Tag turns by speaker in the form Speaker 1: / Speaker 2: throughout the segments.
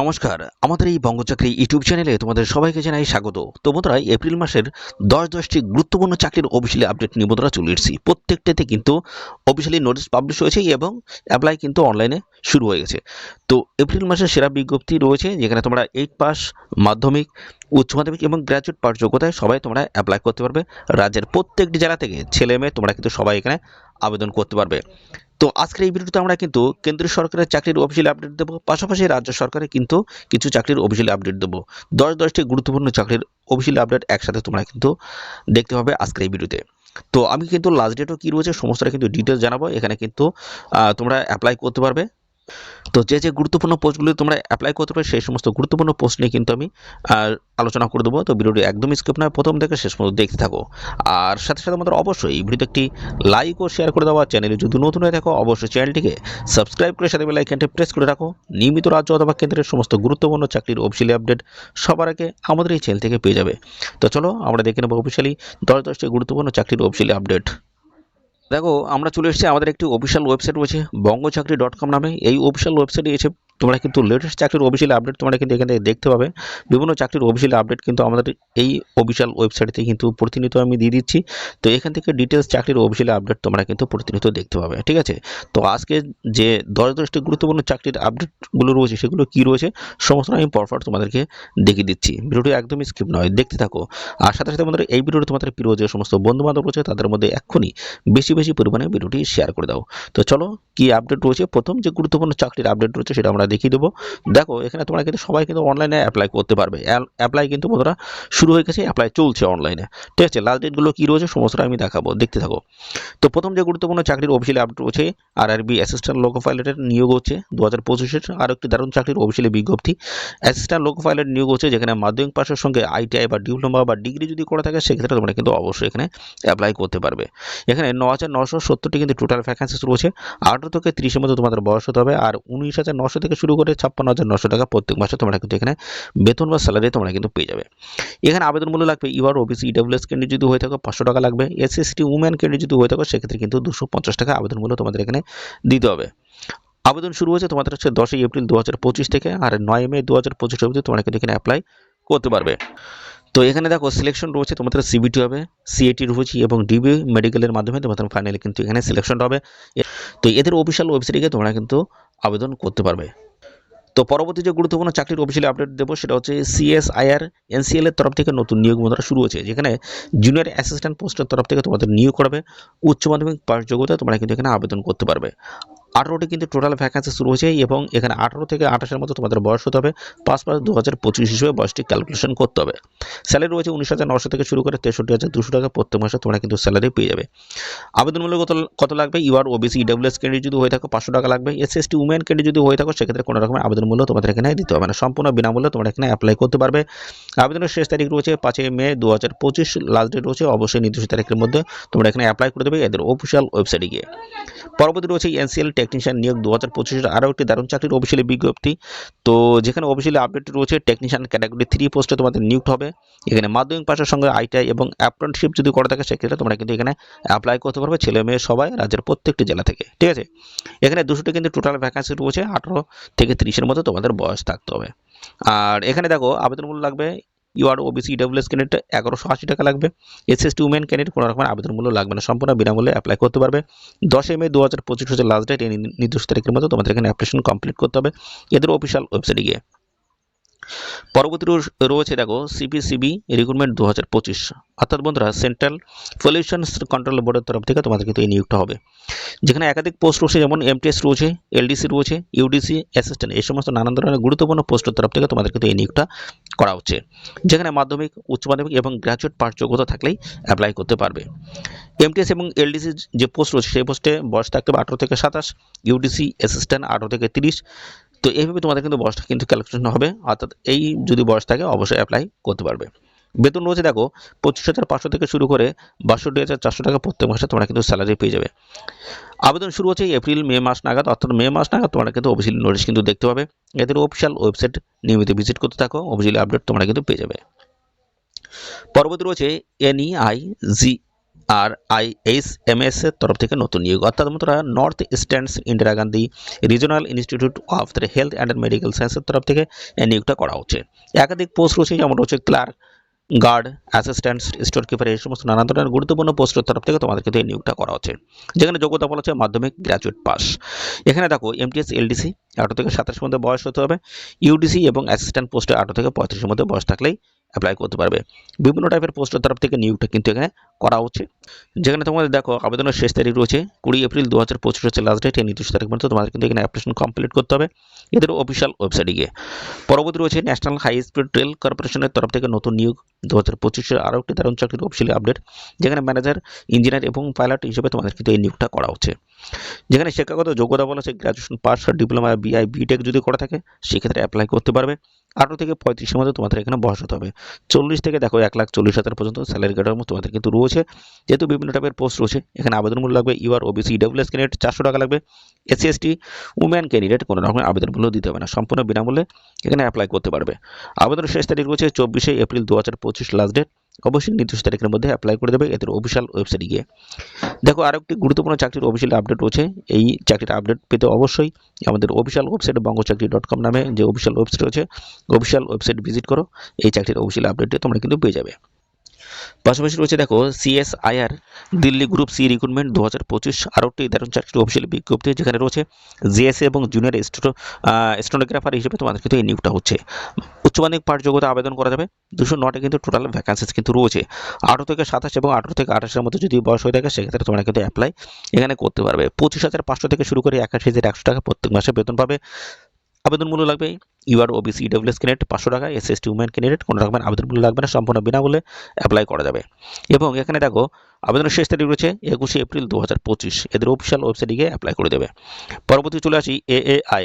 Speaker 1: নমস্কার, আমাদের এই বঙ্গচাকরি ইউটিউব চ্যানেলে তোমাদের সবাইকে জানাই স্বাগত। তো বন্ধুরা এপ্রিল মাসের দশ দশটি গুরুত্বপূর্ণ চাকরির অফিসিয়ালি আপডেট নিয়ে বন্ধুরা চলে এসেছি। প্রত্যেকটাতে কিন্তু অফিসিয়ালি নোটিশ পাবলিশ হয়েছে এবং অ্যাপ্লাই কিন্তু অনলাইনে শুরু হয়ে গেছে। তো এপ্রিল মাসের সেরা বিজ্ঞপ্তি রয়েছে, যেখানে তোমরা এইট পাস মাধ্যমিক, উচ্চ মাধ্যমিক এবং গ্র্যাজুয়েট পাস যোগ্যতায় সবাই তোমরা অ্যাপ্লাই করতে পারবে। রাজ্যের প্রত্যেকটি জেলা থেকে ছেলে মেয়ে তোমরা কিন্তু সবাই এখানে আবেদন করতে পারবে। তো আজকের এই ভিডিওতে আমরা কিন্তু কেন্দ্রীয় সরকারের চাকরির অফিসিয়াল আপডেট দেবো, পাশাপাশি রাজ্য সরকারের কিন্তু কিছু চাকরির অফিসিয়াল আপডেট দেবো। দশ দশটি গুরুত্বপূর্ণ চাকরির অফিসিয়াল আপডেট একসাথে তোমরা কিন্তু দেখতে পাবে আজকের এই ভিডিওতে। তো আমি কিন্তু লাস্ট ডেটও কী রয়েছে সমস্তটা কিন্তু ডিটেলস জানাব, এখানে কিন্তু তোমরা অ্যাপ্লাই করতে পারবে। তো যে যে গুরুত্বপূর্ণ পোস্টগুলো তোমরা অ্যাপ্লাই করতে পারো সেই সমস্ত গুরুত্বপূর্ণ পোস্ট নিয়ে কিন্তু আমি আহ, আলোচনা করে দেবো। তো ভিডিওটি একদমই স্কিপ নয় প্রথম থেকে শেষ পর্যন্ত দেখতে থাকো। আর সাথে সাথে আমাদের অবশ্যই এই ভিডিওতে একটি লাইক ও শেয়ার করে দেওয়া চ্যানেলে যদি নতুন হয়ে থাকো অবশ্যই চ্যানেলটিকে সাবস্ক্রাইব করে সাথে বেলাইকনটি প্রেস করে রাখো। নিয়মিত রাজ্য অথবা কেন্দ্রের সমস্ত গুরুত্বপূর্ণ চাকরির অফিসিয়ালি আপডেট সবার আগে আমাদের এই চ্যানেল থেকে পেয়ে যাবে। তো চলো আমরা দেখে নেব অফিসিয়ালি দশ দশটি গুরুত্বপূর্ণ চাকরির অফিসিয়ালি আপডেট দেখো, আমরা চলে এসেছি আমাদের একটি অফিসিয়াল ওয়েবসাইট রয়েছে বঙ্গচাকরি ডট কম নামে। এই অফিসিয়াল ওয়েবসাইটে এসে তোমরা কিন্তু লেটেস্ট চাকরির অফিসিয়াল আপডেট তোমরা কিন্তু এখান দেখতে পাবে। বিভিন্ন চাকরির অফিসিয়াল আপডেট কিন্তু আমাদের এই অফিসিয়াল ওয়েবসাইটে কিন্তু প্রতিনিয়ত আমি দিয়ে দিচ্ছি। তো এখান থেকে ডিটেলস চাকরির অফিসিয়াল আপডেট তোমরা কিন্তু প্রতিনিয়ত দেখতে পাবে, ঠিক আছে? তো আজকে যে দশ দশটি গুরুত্বপূর্ণ চাকরির আপডেটগুলো রয়েছে, সেগুলো কী রয়েছে, সমস্ত আমি পরপর তোমাদেরকে দেখিয়ে দিচ্ছি। ভিডিওটি একদমই স্কিপ নয়, দেখতে থাকো। আর সাথে সাথে আমাদের এই ভিডিওটি তোমাদের প্রিয় যে সমস্ত বন্ধু বান্ধব রয়েছে, তাদের মধ্যে এক্ষুনি বেশি বেশি পরিমাণে ভিডিওটি শেয়ার করে দাও। তো চলো, কি আপডেট রয়েছে? প্রথম যে গুরুত্বপূর্ণ চাকরির আপডেট রয়েছে, সেটা আমরা দেখিয়ে দেবো। দেখো, এখানে তোমরা কিন্তু সবাই কিন্তু অনলাইনে অ্যাপ্লাই করতে পারবে। অ্যাপ্লাই কিন্তু বন্ধুরা শুরু হয়ে গেছে অ্যাপ্লাই চলছে অনলাইনে ঠিক আছে লাস্ট ডেটগুলো কী রয়েছে সমস্তটা আমি দেখাবো, দেখতে থাকো। তো প্রথম যে গুরুত্বপূর্ণ চাকরির অফিসিয়ালি আপডেট রয়েছে আর আরবি অ্যাসিস্ট্যান্ট লোকো পাইলটের নিয়োগ হচ্ছে দু হাজার পঁচিশের। আরও একটি দারুণ চাকরির অফিসিয়ালি বিজ্ঞপ্তি অ্যাসিস্ট্যান্ট লোকো পাইলট নিয়োগ হচ্ছে যেখানে মাধ্যমিক পাশের সঙ্গে আইটিআই বা ডিপ্লোমা বা ডিগ্রি যদি করে থাকে, সেক্ষেত্রে তোমরা কিন্তু অবশ্যই এখানে অ্যাপ্লাই করতে পারবে। এখানে ন হাজার নশো সত্তরটি কিন্তু টোটাল ভ্যাকান্সিস রয়েছে। আঠারো থেকে তিরিশের মধ্যে তোমাদের বয়স হতে হবে, আর উনিশ হাজার নশো থেকে শুরু করে ছাপ্পান্ন হাজার নশো টাকা প্রত্যেক মাসে তোমরা কিন্তু এখানে বেতন বা স্যালারি তোমরা কিন্তু পেয়ে যাবে। এখানে আবেদন মূল্য লাগবে ইউআর ওবিসি ইডাব্লিউএস ক্যান্ডিডেট যদি হয়ে থাকো পাঁচশো টাকা লাগবে এস টি উম্যান ক্যান্ডিডেট যদি হয়ে থাকো সেক্ষেত্রে কিন্তু দুশো পঞ্চাশ টাকা আবেদন মূল্য তোমাদের এখানে দিতে হবে। আবেদন শুরু হয়েছে তোমাদের হচ্ছে দশই এপ্রিল দু হাজার পঁচিশ থেকে আর নয় মে দু হাজার পঁচিশ অবধি তোমরা কিন্তু এখানে অ্যাপ্লাই করতে পারবে। তো এখানে দেখো সিলেকশন রয়েছে, তোমাদের সিবিটি হবে সিএটি রয়েছে এবং ডিবি মেডিকেলের মাধ্যমে তোমাদের ফাইনালি কিন্তু এখানে সিলেকশন হবে। তো এদের অফিসিয়াল ওয়েবসাইটে গিয়ে তোমরা কিন্তু আবেদন করতে পারবে। তো পরবর্তী যে গুরুত্বপূর্ণ চাকরির অফিসিয়ালি আপডেট দেবো সেটা হচ্ছে সিএসআইআর এনসিএল এর তরফ থেকে নতুন নিয়োগ বন্ধুরা শুরু হয়েছে, যেখানে জুনিয়র অ্যাসিস্ট্যান্ট পোস্টের তরফ থেকে তোমাদের নিয়োগ করবে উচ্চ মাধ্যমিক পাস যোগ্যতা তোমরা কিন্তু এখানে আবেদন করতে পারবে। আঠারোটি কিন্তু টোটাল ভ্যাকান্সি শুরু হয়েছে এবং এখানে আঠারো থেকে আঠাশের মধ্যে তোমাদের বয়স হতে হবে। পাঁচ পাঁচ দু হাজার পঁচিশ হিসেবে বয়সটি ক্যালকুলেশন করতে হবে। স্যালারি রয়েছে উনিশ হাজার নশো থেকে শুরু করে তেষট্টি হাজার দুশো টাকা প্রত্যেক মাসে তোমরা কিন্তু স্যালারি পেয়ে যাবে। আবেদন মূল্য কত কত লাগবে? ইউআর ওবিসি ইডাব্লিউএস ক্যান্ডিডেট যদি হয়ে থাকো পাঁচশো টাকা লাগবে। S S T women candidate যদি হয়ে থাকো সেক্ষেত্রে কোনো রকমের আবেদন মূল্য তোমাদের এখানে দিতে হবে না। সম্পূর্ণ বিনামূল্যে তোমরা এখানে অ্যাপ্লাই করতে পারবে। আবেদনের শেষ তারিখ রয়েছে পাঁচই মে দু হাজার পঁচিশ। লাস্ট ডেট রয়েছে অবশ্যই নির্দিষ্ট তারিখের মধ্যে তোমরা এখানে অ্যাপ্লাই করে দেবে এদের অফিসিয়াল ওয়েবসাইটে গিয়ে। পরবর্তী রয়েছে এনসিএল টেকনিশিয়ান নিয়োগ দু হাজার পঁচিশের আরও একটি দারুণ চাকরির অফিসিয়ালি বিজ্ঞপ্তি। তো যেখানে অফিসিয়ালি আপডেট রয়েছে টেকনিশিয়ান ক্যাটাগরি থ্রি পোস্টে তোমাদের নিয়োগ হবে। এখানে মাধ্যমিক পাশের সঙ্গে আইটিআই এবং অ্যাপ্রেন্টিসশিপ যদি করে থাকে, সেক্ষেত্রে তোমরা কিন্তু এখানে অ্যাপ্লাই করতে পারবে, ছেলে মেয়ে সবাই রাজ্যের প্রত্যেকটি জেলা থেকে। ঠিক আছে? এখানে দুশোটি কিন্তু টোটাল ভ্যাকান্সি রয়েছে, আঠারো থেকে তিরিশের মধ্যে তোমাদের বয়স থাকতে হবে। আর এখানে দেখো আবেদন মূল্য লাগবে ইউআর ওবিসি ইডাব্লিউএস ক্যান্ডিডেট এগারোশো আশি টাকা লাগবে। S S T women candidate কোনো রকমের আবেদন মূল্য লাগবে না। সম্পূর্ণ বিনামূল্যে অ্যাপ্লাই করতে পারবে। দশই মে দু হাজার পঁচিশ হচ্ছে লাস্ট ডেট এই নির্দিষ্ট তারিখের মধ্যে তোমাদের এখানে অ্যাপ্লিকেশন কমপ্লিট করতে হবে। এদের অফিসিয়াল ওয়েবসাইটে গিয়ে। পরবর্তী রয়েছে দেখো সিপিসিবি রিক্রুটমেন্ট দু হাজার পঁচিশ। অর্থাৎ বন্ধুরা সেন্ট্রাল পলিউশন কন্ট্রোল বোর্ডের তরফ থেকে তোমাদের কিন্তু এই নিয়োগটা হবে। যেখানে একাধিক পোস্ট রয়েছে, যেমন এমটিএস রয়েছে এলডিসি রয়েছে ইউডিসি অ্যাসিস্ট্যান্ট এই সমস্ত নানান ধরনের গুরুত্বপূর্ণ পোস্টের তরফ থেকে তোমাদের কিন্তু এই নিয়োগটা করা হচ্ছে, যেখানে মাধ্যমিক, উচ্চ মাধ্যমিক এবং গ্র্যাজুয়েট পাস যোগ্যতা থাকলেই অ্যাপ্লাই করতে পারবে। এমটিএস এবং এলডিসি যে পোস্ট রয়েছে, সেই পোস্টে বয়স থাকতে হবে আঠেরো থেকে সাতাশ ইউডিসি অ্যাসিস্ট্যান্ট আঠেরো থেকে তিরিশ। তো এইভাবে তোমাদের কিন্তু বয়সটা কিন্তু ক্যালকুলেশন হবে, অর্থাৎ এই যদি বয়স থাকে, অবশ্যই অ্যাপ্লাই করতে পারবে। বেতন রয়েছে, দেখো, পঁচিশ হাজার পাঁচশো থেকে শুরু করে বাষট্টি হাজার চারশো টাকা প্রত্যেক মাসে তোমরা কিন্তু স্যালারি পেয়ে যাবে। আবেদন শুরু হচ্ছে এপ্রিল মে মাস নাগাদ, অর্থাৎ মে মাস নাগাদ তোমরা কিন্তু অফিসিয়াল নোটিশ কিন্তু দেখতে পাবে। এদের অফিসিয়াল ওয়েবসাইট নিয়মিত ভিজিট করতে থাকো অফিসিয়াল আপডেট তোমরা কিন্তু পেয়ে যাবে। পরবর্তী রয়েছে NEI G R I H M S এর তরফ থেকে নতুন নিয়োগ। অর্থাৎ বন্ধুরা north easterns Indira Gandhi regional institute of the health and medical সায়েন্সের তরফ থেকে এই নিয়োগটা করা হচ্ছে। একাধিক পোস্ট রয়েছে, যেমন রয়েছে clerk guard assistant store keeper এই সমস্ত নানা ধরনের গুরুত্বপূর্ণ পোস্টের তরফ থেকে তোমাদেরকে এই নিয়োগটা করা হচ্ছে। যেখানে যোগ্যতা বলা হচ্ছে মাধ্যমিক গ্র্যাজুয়েট পাস। এখানে দেখো এমটিএস এলডিসি আঠারো থেকে সাতাশের মধ্যে বয়স হতে হবে। ইউডিসি এবং অ্যাসিস্ট্যান্ট পোস্টে আঠারো থেকে পঁয়ত্রিশের মধ্যে বয়স থাকলেই অ্যাপ্লাই করতে পারবে। বিভিন্ন টাইপের পোস্টের তরফ থেকে নিয়োগটা কিন্তু এখানে করা হচ্ছে। যেখানে তোমাদের দেখো, আবেদনের শেষ তারিখ রয়েছে, কুড়ি এপ্রিল দু হাজার পঁচিশ হচ্ছে লাস্ট ডেট এই নির্দিষ্ট তারিখ পর্যন্ত তোমাদের কিন্তু এখানে অ্যাপ্লিকেশন কমপ্লিট করতে হবে। এদের অফিসিয়াল ওয়েবসাইটে গিয়ে। পরবর্তী রয়েছে ন্যাশনাল হাই স্পিড রেল কর্পোরেশনের তরফ থেকে নতুন নিয়োগ দু হাজার পঁচিশের আরও একটি দারুণ চাকরির অফিসিয়াল আপডেট যেখানে ম্যানেজার ইঞ্জিনিয়ার এবং পাইলট হিসেবে তোমাদের কিন্তু এই নিয়োগটা করা হচ্ছে। যেখানে শিক্ষাগত যোগ্যতা বলা হচ্ছে graduation pass diploma BE BTech যদি করা থাকে, সেক্ষেত্রে অ্যাপ্লাই করতে পারবে। আঠারো থেকে পঁয়ত্রিশের মধ্যে তোমাদের এখানে বয়স হতে হবে। চল্লিশ থেকে দেখো এক লাখ চল্লিশ হাজার পর্যন্ত স্যালারি কাটার মতো তোমাদের কিন্তু রয়েছে। যেহেতু বিভিন্ন টাইপের পোস্ট রয়েছে, এখানে আবেদন মূল্য লাগবে ইউআর ওবিসি ডাব্লিউএস ক্যান্ডিডেট চারশো টাকা লাগবে। এসসি এসটি উম্যান ক্যান্ডিডেট কোনো রকমের আবেদন মূল্য দিতে হবে না, সম্পূর্ণ বিনামূল্যে এখানে অ্যাপ্লাই করতে পারবে। আবেদনের শেষ তারিখ রয়েছে চব্বিশে এপ্রিল দু হাজার পঁচিশ লাস্ট ডেট অবশ্যই নির্দিষ্ট তারিখের মধ্যে অ্যাপ্লাই করে দেবে এদের অফিসিয়াল ওয়েবসাইটে গিয়ে। দেখো আরও একটি গুরুত্বপূর্ণ চাকরির অফিসিয়াল আপডেট রয়েছে। এই চাকরির আপডেট পেতে অবশ্যই আমাদের official website Bangachakri dot com নামে যে অফিসিয়াল ওয়েবসাইট রয়েছে অফিসিয়াল ওয়েবসাইট ভিজিট করো। এই চাকরির অফিসিয়াল আপডেটটি তোমরা কিন্তু পেয়ে যাবে। পাশাপাশি রয়েছে দেখো CSIR Delhi group C recruitment দু হাজার পঁচিশ আরও একটি দারুণ চাকরির অফিসিয়াল বিজ্ঞপ্তি যেখানে রয়েছে জিএসএ এবং জুনিয়র স্টোনোগ্রাফার হিসেবে তোমাদের কিন্তু এই নিয়োগটা হচ্ছে। উচ্চ মাধ্যমিক পাঠ যোগ্যতা আবেদন করা যাবে, দুশো নটে কিন্তু টোটাল ভ্যাকান্সিস কিন্তু রয়েছে। আঠারো থেকে সাতাশ এবং আঠারো থেকে আঠাশের মধ্যে যদি বয়স হয়ে থাকে, সেক্ষেত্রে তোমরা কিন্তু অ্যাপ্লাই এখানে করতে পারবে। পঁচিশ হাজার পাঁচশো থেকে শুরু করে একাশি হাজার একশো টাকা প্রত্যেক মাসে বেতন পাবে। আবেদন মূল্য লাগবে ইউআর ওবিসি ইডব্লিউএস ক্যান্ডিডেট পাঁচশো টাকা S S T women candidate কোনো রকমের আবেদন মূল্য লাগবে না, সম্পূর্ণ বিনামূল্যে অ্যাপ্লাই করা যাবে। এবং এখানে দেখো, আবেদনের শেষ তারিখ রয়েছে একুশে এপ্রিল দু হাজার পঁচিশ। এদের অফিসিয়াল ওয়েবসাইটে গিয়ে অ্যাপ্লাই করে দেবে। পরবর্তী চলে আসি A A I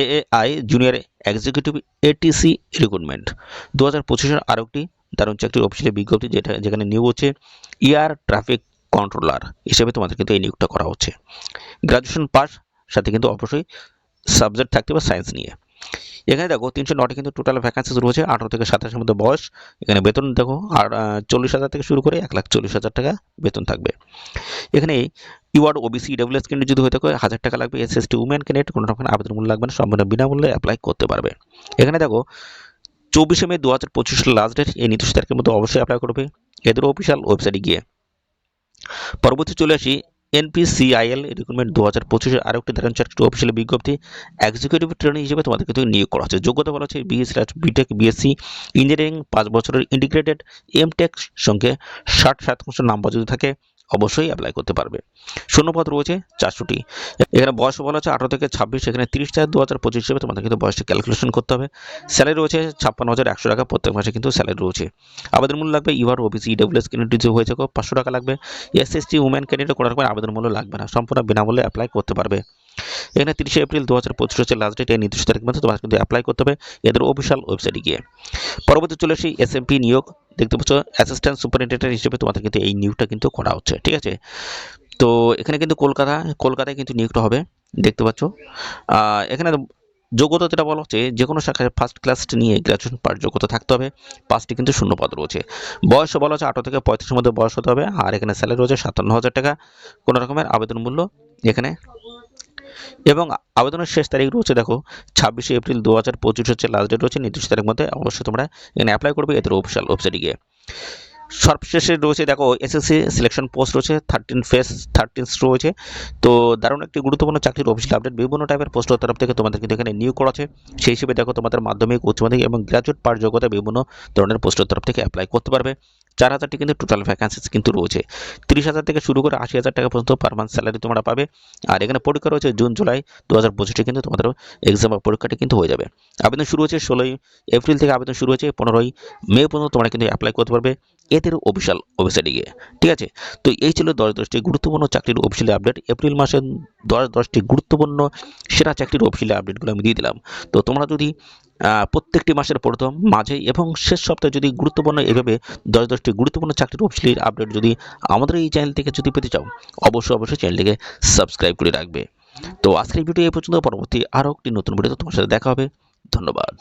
Speaker 1: A A I junior executive ATC recruitment দু হাজার পঁচিশের আরও একটি দারুণ চাকরির অফিসিয়াল বিজ্ঞপ্তি যেটা যেখানে নিয়োগ হচ্ছে ইয়ার ট্রাফিক কন্ট্রোলার হিসেবে তোমাদের কিন্তু এই নিয়োগটা করা হচ্ছে। গ্রাজুয়েশন পাস সাথে কিন্তু অবশ্যই সাবজেক্ট থাকতে হবে সায়েন্স নিয়ে। এখানে দেখো তিনশো নটি কিন্তু টোটাল ভ্যাকান্সিস রয়েছে, আঠারো থেকে সাতাশের মধ্যে বয়স। এখানে বেতন দেখো, আর চল্লিশ হাজার থেকে শুরু করে এক লাখ চল্লিশ হাজার টাকা বেতন থাকবে। এখানে ইউআর ওবিসি ডাব্লিউএস ক্যান্ডিডেট যদি হয়ে থাকে, হাজার টাকা লাগবে। S S T women candidate কোনো রকম আবেদন মূল্য লাগবে না, সম্পূর্ণ বিনামূল্যে অ্যাপ্লাই করতে পারবে। এখানে দেখো, চব্বিশে মে দু হাজার পঁচিশ লাস্ট ডেট এই নির্দিষ্ট তারিখের মধ্যে অবশ্যই অ্যাপ্লাই করবে। এদের অফিসিয়াল ওয়েবসাইটে গিয়ে। পরবর্তী চলে আসি এনপিসিআইএল রিক্রুটমেন্ট দু হাজার পঁচিশে আরও একটি দারুণ চাকরি অফিসিয়াল বিজ্ঞপ্তি এক্সিকিউটিভ ট্রেনিং হিসেবে তোমাদের কিন্তু নিয়োগ করা হচ্ছে। যোগ্যতা বলা হচ্ছে বিএস বিটেক বিএসসি ইঞ্জিনিয়ারিং পাঁচ বছরের ইন্টিগ্রেটেড এমটেক সঙ্গে ষাট শতাংশ নাম্বার যদি থাকে অবশ্যই অ্যাপ্লাই করতে পারবে। শূন্যপদ রয়েছে চারশোটি। এখানে বয়স বলা হচ্ছে আঠারো থেকে ছাব্বিশ, এখানে তিরিশ চার দু হাজার পঁচিশ হিসেবে তোমাদের কিন্তু বয়সটা ক্যালকুলেশন করতে হবে। স্যালারি রয়েছে ছাপ্পান্ন হাজার একশো টাকা, প্রত্যেক মাসে কিন্তু স্যালারি রয়েছে। আবেদন মূল্য লাগবে ইউআর ওবিসি ইডব্লিউএস ক্যান্ডিডেট যে হয়েছে পাঁচশো টাকা লাগবে। S S T women candidate কোনো রকমের আবেদন মূল্য লাগবে না, সম্পূর্ণ বিনামূল্যে অ্যাপ্লাই করতে পারবে। এখানে তিরিশে এপ্রিল দু হাজার পঁচিশ হচ্ছে লাস্ট ডেট এই নির্দিষ্ট তারিখ মধ্যে তোমার কিন্তু অ্যাপ্লাই করতে হবে। এদের অফিসিয়াল ওয়েবসাইটে গিয়ে। পরবর্তী চলে আসি এস এমপি নিয়োগ দেখতে পাচ্ছ অ্যাসিস্ট্যান্ট সুপারিনটেন্ডেন্ট হিসেবে তোমাদের কিন্তু এই নিয়োগটা কিন্তু করা হচ্ছে, ঠিক আছে? তো এখানে কিন্তু কলকাতা, কলকাতায় কিন্তু নিয়োগটা হবে, দেখতে পাচ্ছ। এখানে যোগ্যতা যেটা বলা হচ্ছে, যে কোনো শাখায় ফার্স্ট ক্লাস নিয়ে গ্র্যাজুয়েশন পার যোগ্যতা থাকতে হবে পাঁচটি কিন্তু শূন্য পদ রয়েছে। বয়স বলা হচ্ছে আঠারো থেকে পঁয়ত্রিশের মধ্যে বয়স হতে হবে, আর এখানে স্যালারি রয়েছে সাতান্ন হাজার টাকা। কোনো রকমের আবেদন মূল্য এখানে এবং আবেদনের শেষ তারিখ রয়েছে, দেখো, ছাব্বিশে এপ্রিল দু হাজার পঁচিশ হচ্ছে লাস্ট ডেট রয়েছে, নির্দিষ্ট তারিখ মধ্যে অবশ্যই তোমরা এখানে অ্যাপ্লাই করবে এদের অফিসিয়াল ওয়েবসাইটে গিয়ে। সর্বশেষে রয়েছে, দেখো এসএসসি সিলেকশন পোস্ট রয়েছে থার্টিন ফেস থার্টিন রয়েছে। তো দারুণ একটি গুরুত্বপূর্ণ চাকরির অফিসিয়াল আপডেট বিভিন্ন টাইপের পোস্টের তরফ থেকে তোমাদের কিন্তু এখানে নিয়োগ করা আছে। সেই হিসেবে, দেখো, তোমাদের মাধ্যমিক, উচ্চ মাধ্যমিক এবং গ্র্যাজুয়েট পার যোগ্যতা বিভিন্ন ধরনের পোস্টের তরফ থেকে অ্যাপ্লাই করতে পারবে। চার হাজারটি কিন্তু টোটাল ভ্যাকান্সিস কিন্তু রয়েছে। তিরিশ হাজার থেকে শুরু করে আশি হাজার টাকা পর্যন্ত পার মান্থ স্যালারি তোমরা পাবে। আর এখানে পরীক্ষা রয়েছে জুন, জুলাই দু হাজার পঁচিশে কিন্তু তোমাদের এক্সাম বা পরীক্ষাটি কিন্তু হয়ে যাবে। আবেদন শুরু হয়েছে ষোলোই এপ্রিল থেকে আবেদন শুরু হয়েছে পনেরোই মে পর্যন্ত তোমরা কিন্তু অ্যাপ্লাই করতে পারবে। এদের অফিসিয়াল ওয়েবসাইটে গিয়ে, ঠিক আছে? তো এই ছিল দশ দশটি গুরুত্বপূর্ণ চাকরির অফিসিয়াল আপডেট এপ্রিল মাসের দশ দশটি গুরুত্বপূর্ণ সেরা চাকরির অফিসিয়াল আপডেটগুলো আমি দিয়ে দিলাম। তো তোমরা যদি প্রত্যেকটি মাসের প্রথম মাঝে এবং শেষ সপ্তাহে যদি গুরুত্বপূর্ণ এভাবে দশ দশটি গুরুত্বপূর্ণ চাকরির অফিসিয়াল আপডেট যদি আমাদের এই চ্যানেল থেকে যদি পেতে চাও, অবশ্যই অবশ্যই চ্যানেলটিকে সাবস্ক্রাইব করে রাখবে। তো আজকের ভিডিও এই পর্যন্ত, পরবর্তী আরও একটি নতুন ভিডিও তোমার সাথে দেখা হবে। ধন্যবাদ।